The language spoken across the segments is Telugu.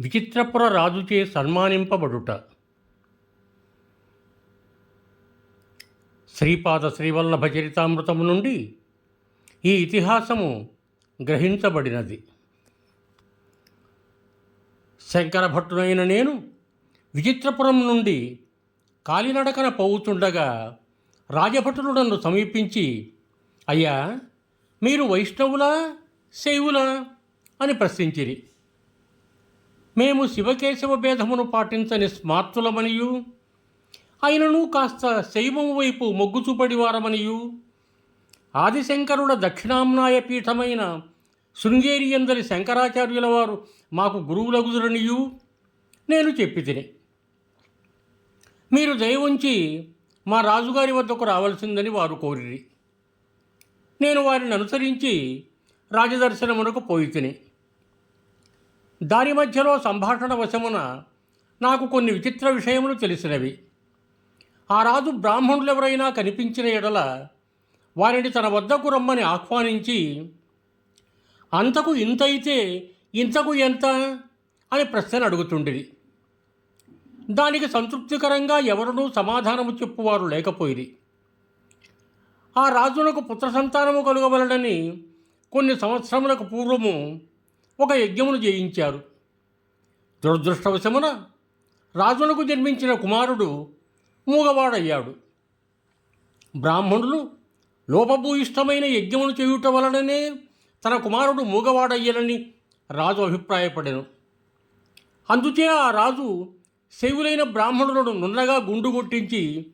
విచిత్రపుర రాజుచే సన్మానింపబడుట. శ్రీపాద శ్రీవల్లభ చరితామృతము నుండి ఈ ఇతిహాసము గ్రహించబడినది. శంకరభట్టునైన నేను విచిత్రపురం నుండి కాలినడకన పోవుతుండగా రాజభటులు నన్ను సమీపించి అయ్యా మీరు వైష్ణవులా శైవులా? అని ప్రశ్నించిరి. మేము శివకేశవ భేదమును పాటించని స్మార్తులమనియు. అయినను కాస్త శైవము వైపు మొగ్గు చూపడివారమనియు. ఆదిశంకరుల దక్షిణామ్నాయ పీఠమైన శృంగేరి అందరి శంకరాచార్యుల వారు మాకు గురువులగుదురనియు. నేను చెప్పి తిని మీరు దయ ఉంచి మా రాజుగారి వద్దకు రావాల్సిందని వారు కోరిరి. నేను వారిని అనుసరించి రాజదర్శనమునకు పోయి తిని దాని మధ్యలో సంభాషణ వశమున నాకు కొన్ని విచిత్ర విషయములు తెలిసినవి. ఆ రాజు బ్రాహ్మణులెవరైనా కనిపించిన ఎడల వారిని తన వద్దకు రమ్మని ఆహ్వానించి అంతకు ఇంతైతే ఇంతకు ఎంత? అని ప్రశ్న అడుగుతుండేది దానికి సంతృప్తికరంగా ఎవరునూ సమాధానము చెప్పువారు లేకపోయిరి. ఆ రాజునకు పుత్ర సంతానము కలుగవలనని కొన్ని సంవత్సరములకు పూర్వము ఒక యజ్ఞమును జయించారు. దురదృష్టవశమున రాజునకు జన్మించిన కుమారుడు మూగవాడయ్యాడు. బ్రాహ్మణులు లోపభూయిష్టమైన యజ్ఞమును చేయుట వలననే తన కుమారుడు మూగవాడయ్యనని రాజు అభిప్రాయపడెను. అందుచే ఆ రాజు శైవులైన బ్రాహ్మణులను నున్నగా గుండు కొట్టించి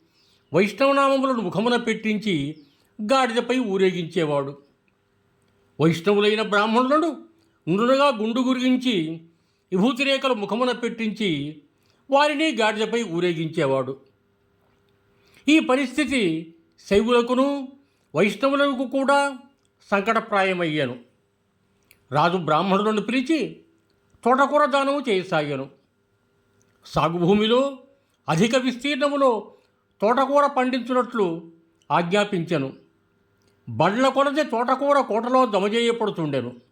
వైష్ణవనామములను ముఖమున పెట్టించి గాడిదపై ఊరేగించేవాడు. వైష్ణవులైన బ్రాహ్మణులను నున్నగా గుండు గురిగించి విభూతిరేఖలు ముఖమున పెట్టించి వారిని గాడిదపై ఊరేగించేవాడు. ఈ పరిస్థితి శైవులకును వైష్ణవులకు కూడా సంకటప్రాయమయ్యాను. రాజు బ్రాహ్మణులను పిలిచి తోటకూర దానము చేయసాగాను సాగు భూమిలో అధిక విస్తీర్ణములో తోటకూర పండించినట్లు ఆజ్ఞాపించెను. బండ్ల కొలది తోటకూర కోటలో దమజేయపడుతుండెను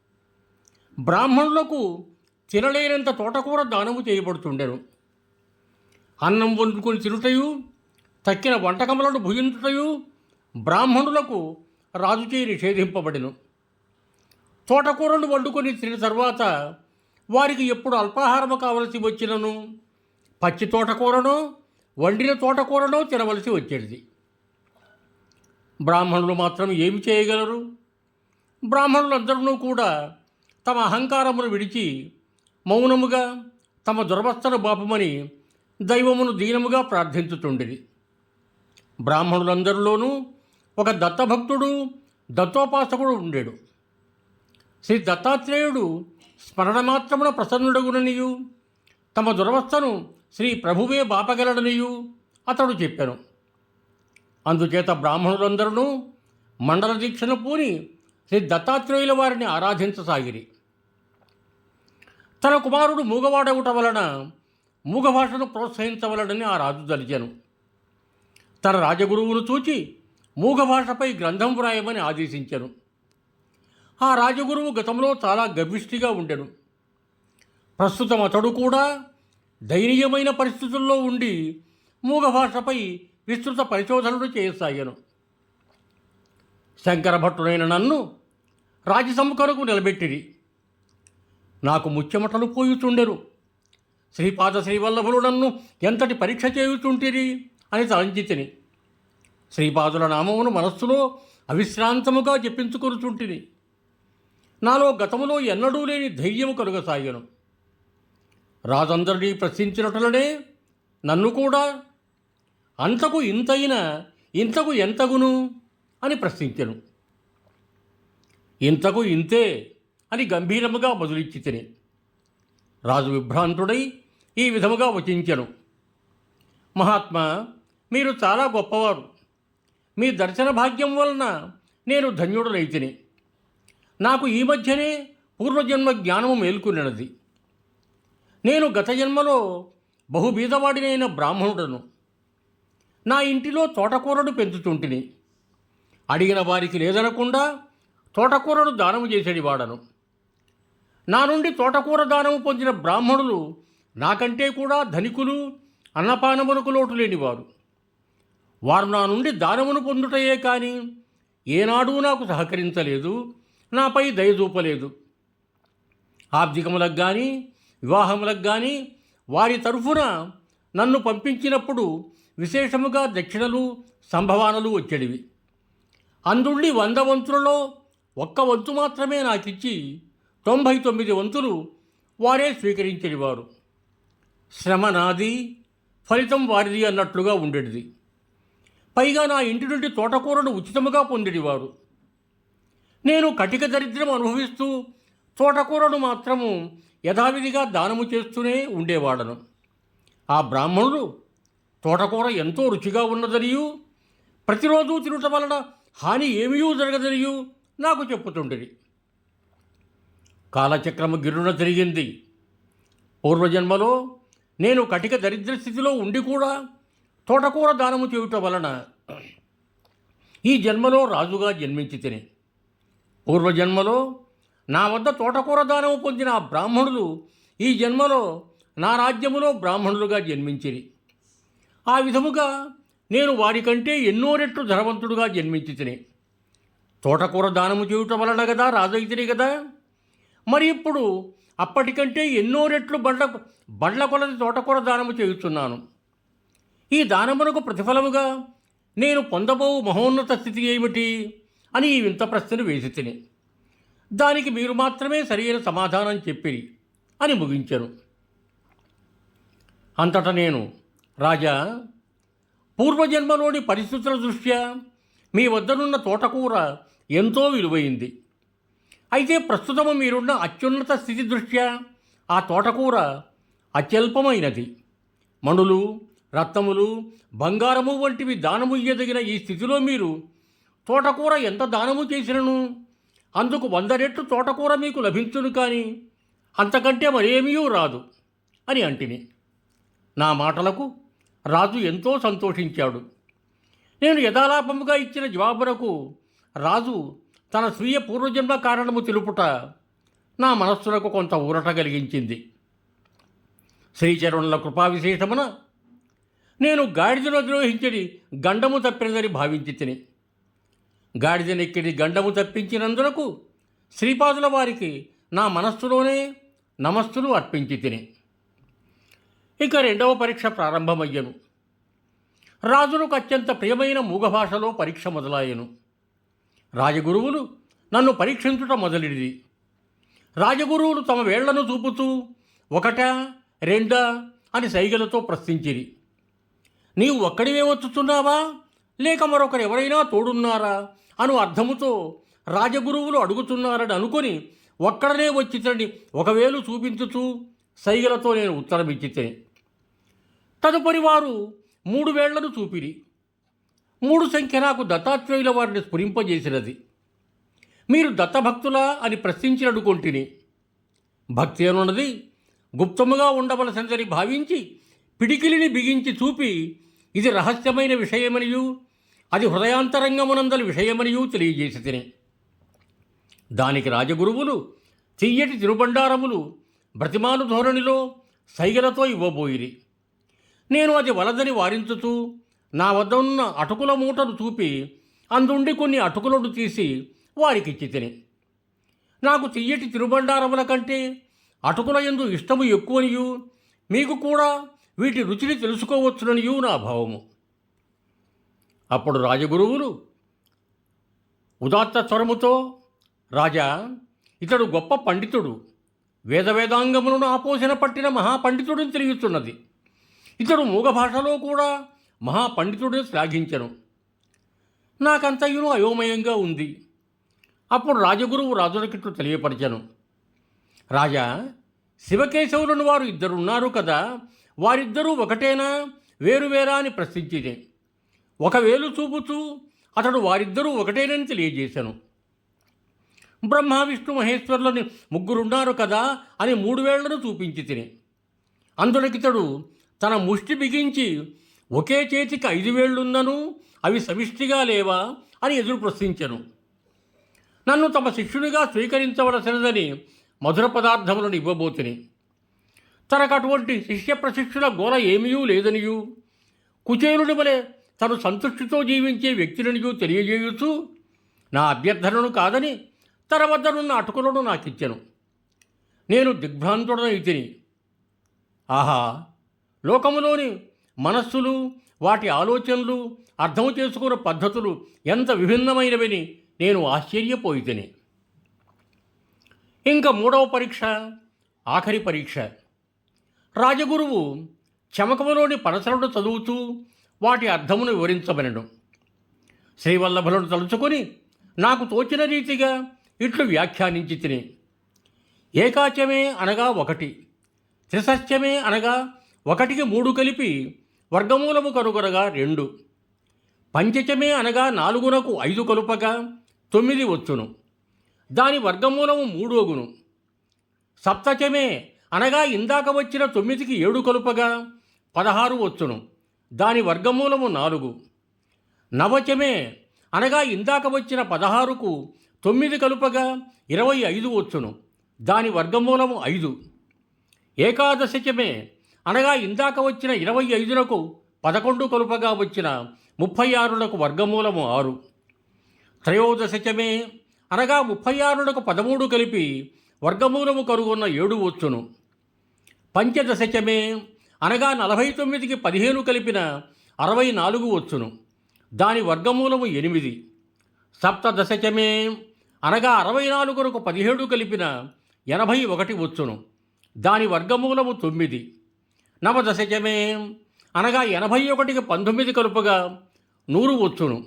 బ్రాహ్మణులకు తినలేనంత తోటకూర దానము చేయబడుతుండెను అన్నం వండుకొని తినుటయు తక్కిన వంటకములను భుజించుటయు బ్రాహ్మణులకు రాజుచే నిషేధింపబడిను. తోటకూరను వండుకొని తిన తర్వాత వారికి ఎప్పుడు అల్పాహారము కావలసి వచ్చినను? పచ్చి తోటకూరనో వండిన తోటకూరనో తినవలసి వచ్చేది. బ్రాహ్మణులు మాత్రం ఏమి చేయగలరు? బ్రాహ్మణులందరూ కూడా తమ అహంకారమును విడిచి మౌనముగా తమ దురవస్థను బాపమని దైవమును దీనముగా ప్రార్థించుతుండేది బ్రాహ్మణులందరిలోనూ ఒక దత్తభక్తుడు దత్తోపాసకుడు ఉండేడు. శ్రీ దత్తాత్రేయుడు స్మరణ మాత్రమున ప్రసన్నుడగుననియు తమ దురవస్థను శ్రీ ప్రభువే బాపగలడనియు అతడు చెప్పాను. అందుచేత బ్రాహ్మణులందరూ మండల దీక్షను పూని శ్రీ దత్తాత్రేయుల వారిని ఆరాధించసాగిరి. తన కుమారుడు మూగవాడవుట వలన మూగభాషను ప్రోత్సహించవలనని ఆ రాజు దలిచాను తన రాజగురువును చూచి మూగభాషపై గ్రంథం వ్రాయమని ఆదేశించాను. ఆ రాజగురువు గతంలో చాలా గర్విష్ఠిగా ఉండెను. ప్రస్తుతం అతడు కూడా దయనీయమైన పరిస్థితుల్లో ఉండి మూగభాషపై విస్తృత పరిశోధనలు చేయసాగాను. శంకరభట్టుడైన నన్ను రాజసముఖరకు నిలబెట్టిరి. నాకు ముచ్చెమటలు పోయుచుండెరు శ్రీపాద శ్రీవల్లభులు నన్ను ఎంతటి పరీక్ష చేయుచుంటిరి అని తలంచితిని శ్రీపాదుల నామమును మనస్సులో అవిశ్రాంతముగా జపించుకొనుచుంటిని. నాలో గతములో ఎన్నడూ లేని ధైర్యము కలుగసాగాను రాజందరినీ ప్రశ్నించినట్లనే నన్ను కూడా అంతకు ఇంతైన ఇంతకు ఎంతగును అని ప్రశ్నించెను. ఇంతకు ఇంతే అని గంభీరముగా బదులిచ్చి తిని రాజు విభ్రాంతుడై ఈ విధముగా వచించెను. మహాత్మా మీరు చాలా గొప్పవారు. మీ దర్శన భాగ్యం వలన నేను ధన్యుడనైతిని. నాకు ఈ మధ్యనే పూర్వజన్మ జ్ఞానము మేల్కొనినది. నేను గత జన్మలో బహుబీదవాడినైన బ్రాహ్మణుడను. నా ఇంటిలో తోటకూరను పెంచుతుంటిని. అడిగిన వారికి లేదనకుండా తోటకూరను దానము చేసేది వాడను నా నుండి తోటకూర దానము పొందిన బ్రాహ్మణులు నాకంటే కూడా ధనికులు అన్నపానమునకు లోటు లేనివారు. వారు నా నుండి దానమును పొందుటయే కానీ ఏనాడూ నాకు సహకరించలేదు నాపై దయ చూపలేదు. ఆబ్దికములకు కానీ వివాహములకు కానీ వారి తరఫున నన్ను పంపించినప్పుడు విశేషముగా దక్షిణలు సంభవానలు వచ్చేటివి అందుండి వంద వంతులలో ఒక్క వంతు మాత్రమే నాకిచ్చి తొంభై తొమ్మిది వంతులు వారే స్వీకరించేవారు శ్రమ నాది ఫలితం వారిది అన్నట్లుగా ఉండేది పైగా నా ఇంటి నుండి తోటకూరను ఉచితముగా పొందేవారు నేను కటిక దరిద్రం అనుభవిస్తూ తోటకూరను మాత్రము యథావిధిగా దానము చేస్తూనే ఉండేవాడను. ఆ బ్రాహ్మణుడు తోటకూర ఎంతో రుచిగా ఉన్నదనియు ప్రతిరోజు తినటం వలన హాని ఏమీ జరగదనియు నాకు చెప్పుతుండేది. కాలచక్రము గిరున తిరిగింది. పూర్వజన్మలో నేను కటిక దరిద్ర స్థితిలో ఉండి కూడా తోటకూర దానము చేయుట వలన ఈ జన్మలో రాజుగా జన్మించి తిని పూర్వజన్మలో నా వద్ద తోటకూర దానము పొందిన ఆ బ్రాహ్మణులు ఈ జన్మలో నా రాజ్యములో బ్రాహ్మణులుగా జన్మించిరి. ఆ విధముగా నేను వారికంటే ఎన్నో రెట్లు ధనవంతుడుగా జన్మించి తిని తోటకూర దానము చేయుట వలన కదా రాజైతిని కదా మరి ఇప్పుడు అప్పటికంటే ఎన్నో రెట్లు బండ్ల బండ్ల కొలది తోటకూర దానము చేయుచున్నాను. ఈ దానమునకు ప్రతిఫలముగా నేను పొందబో మహోన్నత స్థితి ఏమిటి అని ఈ వింత ప్రశ్నను వేసి తిని దానికి మీరు మాత్రమే సరైన సమాధానం చెప్పిరి అని ముగించను. అంతటా నేను రాజా పూర్వజన్మలోని పరిస్థితుల దృష్ట్యా మీ వద్దనున్న తోటకూర ఎంతో విలువైంది. అయితే ప్రస్తుతము మీరున్న అత్యున్నత స్థితి దృష్ట్యా ఆ తోటకూర అత్యల్పమైనది. మణులు రత్నములు బంగారము వంటివి దానము ఇయ్యదగిన ఈ స్థితిలో మీరు తోటకూర ఎంత దానము చేసినను? అందుకు వంద రెట్లు తోటకూర మీకు లభించును కానీ అంతకంటే మరేమీ రాదు అని అంటిని నా మాటలకు రాజు ఎంతో సంతోషించాడు. నేను యథాలాపముగా ఇచ్చిన జవాబునకు రాజు తన స్వీయ పూర్వజన్మ కారణము తెలుపుట నా మనస్సులకు కొంత ఊరట కలిగించింది. శ్రీచరణుల కృపా విశేషమున నేను గాడిదను ద్రోహించడి గండము తప్పినదని భావించి తిని గాడిదనెక్కిడి గండము తప్పించినందులకు శ్రీపాదుల వారికి నా మనస్సులోనే నమస్సులు అర్పించి తిని ఇక రెండవ పరీక్ష ప్రారంభమయ్యను. రాజులకు అత్యంత ప్రియమైన మూగ భాషలో పరీక్ష మొదలాయను. రాజగురువులు నన్ను పరీక్షించుట మొదలిది. రాజగురువులు తమ వేళ్ళను చూపుతూ ఒకట రెండా అని సైగలతో ప్రశ్నించిరి. నీవు ఒక్కడివే వచ్చుతున్నావా లేక మరొకరు ఎవరైనా తోడున్నారా? అను అర్థముతో రాజగురువులు అడుగుతున్నారని అనుకొని ఒక్కడనే వచ్చితని ఒకవేళ చూపించుచూ సైగలతో నేను ఉత్తరమిచ్చితే. తదుపరి వారు మూడు వేళ్ళను చూపిరి. మూడు సంఖ్య నాకు దత్తాత్రేయుల వారిని స్ఫురింపజేసినది. మీరు దత్తభక్తులా అని ప్రశ్నించినడుకొంటిని భక్తి అనున్నది గుప్తముగా ఉండవలసినదని భావించి పిడికిలిని బిగించి చూపి ఇది రహస్యమైన విషయమనియు అది హృదయాంతరంగమునందలి విషయమనియూ తెలియజేసి తిని దానికి రాజగురువులు తీయటి తిరుబండారములు బ్రతిమాను ధోరణిలో సైగలతో ఇవ్వబోయిరి. నేను అది వలదని వారించుతూ నా వద్ద ఉన్న అటుకుల మూటను చూపి అందుండి కొన్ని అటుకులను తీసి వారికిచ్చి తిని. నాకు తియ్యటి తిరుబండారముల కంటే అటుకుల ఎందు ఇష్టము ఎక్కువనియు మీకు కూడా వీటి రుచిని తెలుసుకోవచ్చుననియు నా భావము. అప్పుడు రాజగురువులు ఉదాత్త స్వరముతో రాజా ఇతడు గొప్ప పండితుడు. వేదవేదాంగములను ఆపోసిన పట్టిన మహాపండితుడిని తిరుగుతున్నది ఇతడు మూగ భాషలో కూడా మహాపండితుడిని శ్లాఘించను. నాకంతయును అయోమయంగా ఉంది. అప్పుడు రాజగురువు రాజులకిట్లు తెలియపరిచను. రాజా శివకేశవులను వారు ఇద్దరున్నారు కదా వారిద్దరూ ఒకటేనా? వేరువేరా అని ప్రశ్నించింది. ఒకవేలు చూపుతూ అతడు వారిద్దరూ ఒకటేనని తెలియజేశాను. బ్రహ్మ విష్ణు మహేశ్వరులని ముగ్గురున్నారు కదా అని మూడు వేళ్ళను చూపించి తిని. అందులకితడు తన ముష్టి బిగించి ఒకే చేతికి ఐదు వేళ్ళున్నను అవి సమిష్టిగా లేవా అని ఎదురు ప్రశ్నించను. నన్ను తమ శిష్యునిగా స్వీకరించవలసినదని మధుర పదార్థములను ఇవ్వబోతుని. తనకు అటువంటి శిష్య ప్రశిక్షణ గోల ఏమీయూ లేదనియు కుచేలుడి వలె తను సంతృష్టితో జీవించే వ్యక్తులనియూ తెలియజేయుచు నా అభ్యర్థనను కాదని తన వద్దనున్న అటుకులను నాకిచ్చెను. నేను దిగ్భ్రాంతుడనైతిని. ఆహా లోకములోని మనస్సులు వాటి ఆలోచనలు అర్థం చేసుకున్న పద్ధతులు ఎంత విభిన్నమైనవని నేను ఆశ్చర్యపోయితిని. ఇంకా మూడవ పరీక్ష ఆఖరి పరీక్ష. రాజగురువు చమకములోని పనసలను చదువుతూ వాటి అర్థమును వివరించబడను. శ్రీవల్లభులను తలుచుకొని నాకు తోచిన రీతిగా ఇట్లు వ్యాఖ్యానించి తిని. ఏకాచమే అనగా ఒకటి త్రిసత్యమే అనగా ఒకటికి మూడు కలిపి వర్గమూలము కనుగొనగా రెండు. పంచచమే అనగా నాలుగునకు ఐదు కలుపగా తొమ్మిది వచ్చును. దాని వర్గమూలము మూడు అగును సప్తచమే అనగా ఇందాక వచ్చిన తొమ్మిదికి ఏడు కలుపగా పదహారు వచ్చును. దాని వర్గమూలము నాలుగు. నవచమే అనగా ఇందాక వచ్చిన పదహారుకు తొమ్మిది కలుపగా ఇరవై ఐదు వచ్చును. దాని వర్గమూలము ఐదు. ఏకాదశచమే అనగా ఇందాక వచ్చిన ఇరవై ఐదునకు పదకొండు కలుపగా వచ్చిన ముప్పై ఆరులకు వర్గమూలము ఆరు. త్రయోదశచమే అనగా ముప్పై ఆరునకు పదమూడు కలిపి వర్గమూలము కరుగున్న ఏడు వచ్చును. పంచదశచమే అనగా నలభై తొమ్మిదికి పదిహేను కలిపిన అరవై నాలుగు వచ్చును. దాని వర్గమూలము ఎనిమిది. సప్తదశచమే అనగా అరవై నాలుగునకు పదిహేడు కలిపిన ఎనభై ఒకటి వచ్చును. దాని వర్గమూలము తొమ్మిది. నవదశచమే అనగా ఎనభై ఒకటికి పంతొమ్మిది కలుపుగా నూరు వచ్చును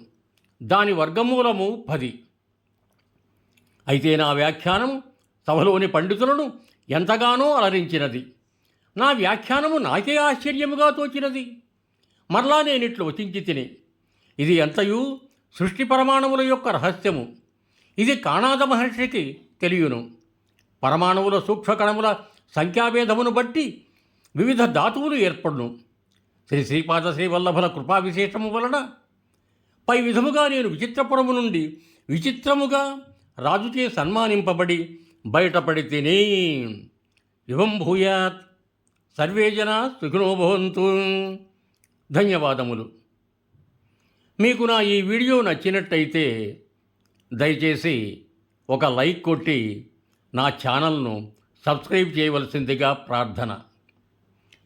దాని వర్గమూలము పది. అయితే నా వ్యాఖ్యానం సభలోని పండితులను ఎంతగానో అలరించినది. నా వ్యాఖ్యానము నాకే ఆశ్చర్యముగా తోచినది. మరలా నేనిట్లు వచించి తిని ఇది ఎంతయు సృష్టి పరమాణువుల యొక్క రహస్యము. ఇది కాణాద మహర్షికి తెలియను. పరమాణువుల సూక్ష్మకణముల సంఖ్యాభేదమును బట్టి వివిధ ధాతువులు ఏర్పడును. శ్రీ శ్రీపాద శ్రీవల్లభుల కృపా విశేషము వలన పై విధముగా నేను విచిత్రపురము నుండి విచిత్రముగా రాజుచే సన్మానింపబడి బయటపడితేనే యువం భూయాత్. సర్వే జనా ధన్యవాదములు. మీకు నా ఈ వీడియో నచ్చినట్టయితే దయచేసి ఒక లైక్ కొట్టి నా ఛానల్ను సబ్స్క్రైబ్ చేయవలసిందిగా ప్రార్థన.